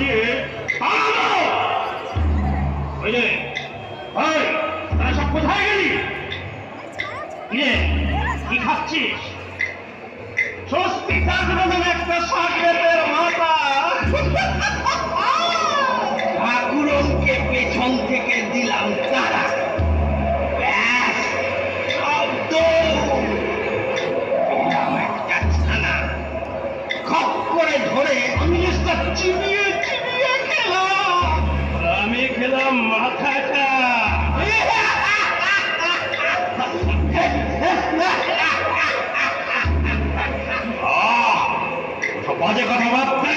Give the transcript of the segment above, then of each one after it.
দিয়ে ওই যে ওই তারা সব কোথায় গেলি? কিরে কি খাচ্ছিস? স্বস্তি থাকবে একটা সাগরের মাথা। ঠাকুরকে পেছন থেকে বাজে কথা ভাবছে? ভাবতে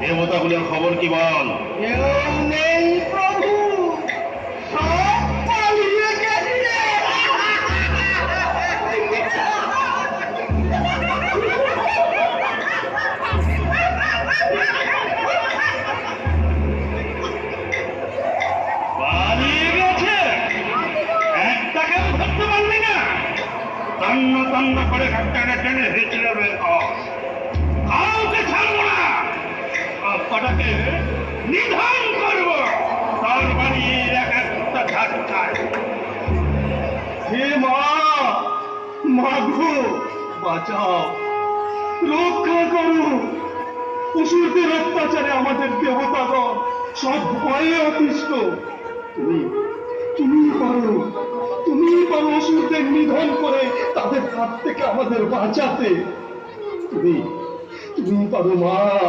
দেবতাগুলোর খবর কি বল? নেই প্রভু সব পালিয়ে গেছে। পালিয়ে গেছে? একটাকেও ধরতে পারলি না। তন্ন তন্ন করে ঘাটটাকে টেনে হেঁচড়ে বের কর কটাকে নিধন করব। তার বাড়ির এক একটা মাগো, বাঁচাও। রক্ষা করো। অসুরদের অত্যাচারে আমাদের দেবতাগণ সব ভয়ে অতিষ্ঠ। তুমি তুমি পারো তুমি পারো অসুরদের নিধন করে তাদের হাত থেকে আমাদের বাঁচাতে। তুমি তুমি পারো মা।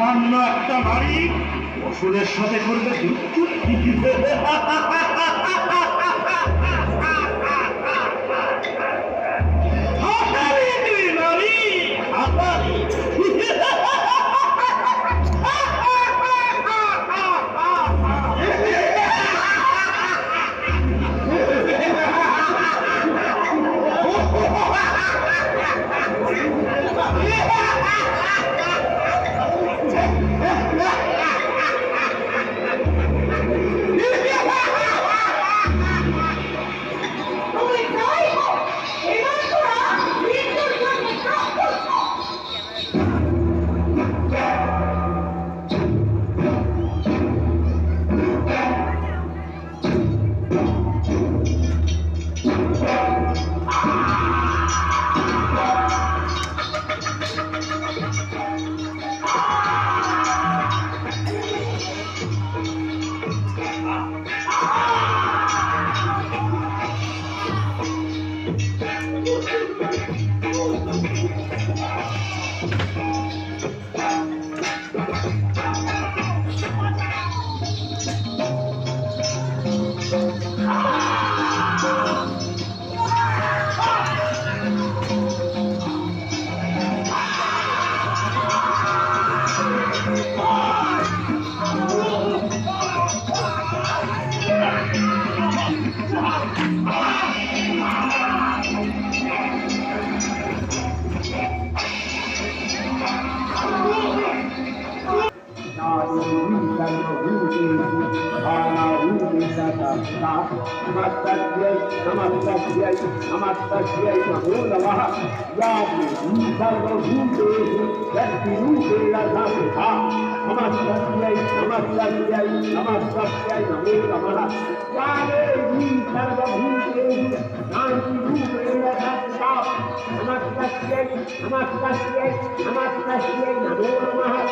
সামান্য একটা বাড়ি অসুরের সাথে করবে नमस्तस्यै नमस्तस्यै नमस्तस्यै नमो नमः या सर्वभूतेषु शक्तिरूपेण संस्था नमस्तस्यै नमस्तस्यै नमस्तस्यै नमो नमः या देवी सर्वभूतेषु शान्तिरूपेण संस्था नमस्तस्यै नमस्तस्यै नमस्तस्यै नमो नमः